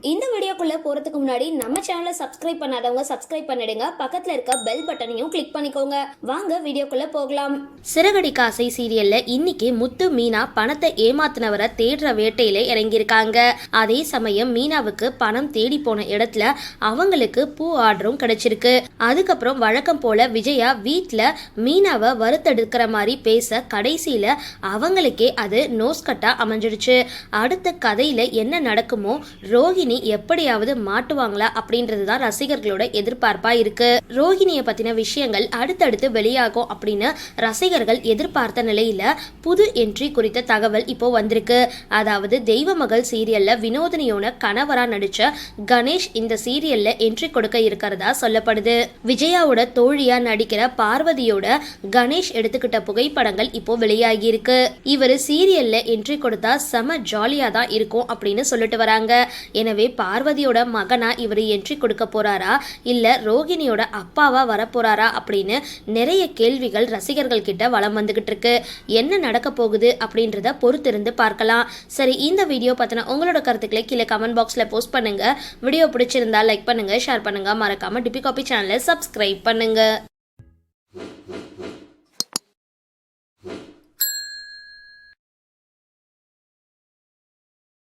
இந்த வீடியோக்குள்ளே போறதுக்கு முன்னாடி நம்ம சேனலை சப்ஸ்கிரைப் பண்ணாதவங்க சப்ஸ்கிரைப் பண்ணிடுங்க. பக்கத்தில் இருக்க பெல் பட்டனையும் கிளிக் பண்ணிக்கோங்க. வாங்க வீடியோக்குள்ளே போகலாம். சிறகடி காசை சீரியல்ல இன்னைக்கு முத்து மீனா பணத்தை ஏமாத்தினவரை தேடுற வேட்டையில இறங்கியிருக்காங்க. அதே சமயம் மீனாவுக்கு பணம் தேடி போன இடத்துல அவங்களுக்கு பூ ஆர்டரும் கிடைச்சிருக்கு. அதுக்கப்புறம் வழக்கம் போல விஜயா வீட்டில் மீனாவை வறுத்தெடுக்கிற மாதிரி பேச கடைசியில் அவங்களுக்கே அது நோஸ்கட்டாக அமைஞ்சிடுச்சு. அடுத்த கதையில் என்ன நடக்குமோ ரோஹிணி எப்படியாவது மாட்டுவாங்களா அப்படின்றது தான் ரசிகர்களோட எதிர்பார்ப்பா இருக்கு. ரோஹிணியை பத்தின விஷயங்கள் அடுத்தடுத்து வெளியாகும் அப்படின்னு ரசிகர்கள் எதிர்பார்த்த நிலையில புது என்ட்ரி குறித்த தகவல் இப்போ வந்திருக்கு. அதாவது தெய்வ மகள் சீரியல்ல வினோதினியோட கணவரா நடிச்ச கணேஷ் இந்த சீரியல்ல என்ட்ரி கொடுக்க இருக்கிறதா சொல்லப்படுது. விஜயாவோட தோழியா நடிக்கிற பார்வதியோட கணேஷ் எடுத்துக்கிட்ட புகைப்படங்கள் இப்போ வெளியாகி இருக்கு இவர் சீரியல்ல என்ட்ரி கொடுத்தா செம ஜாலியா தான் இருக்கும் அப்படின்னு சொல்லிட்டு வராங்க. எனவே பார்வதி பார்வதியோட மகனா இவர் என்ட்ரி கொடுக்க போறாரா? இல்ல ரோகிணியோட அப்பாவா வரப்போறாரா? அப்படின்னு நிறைய கேள்விகள் ரசிகர்கள் கிட்ட வளம் வந்துகிட்டு இருக்கு. என்ன நடக்க போகுது அப்படின்றத பொறுத்திருந்து பார்க்கலாம். சரி இந்த வீடியோ பத்தின உங்களோட கருத்துக்களை கீழே கமெண்ட் பாக்ஸ்ல போஸ்ட் பண்ணுங்க. வீடியோ பிடிச்சிருந்தா லைக் பண்ணுங்க ஷேர் பண்ணுங்க. மறக்காம டிபி காபி சேனலை சப்ஸ்கிரைப் பண்ணுங்க.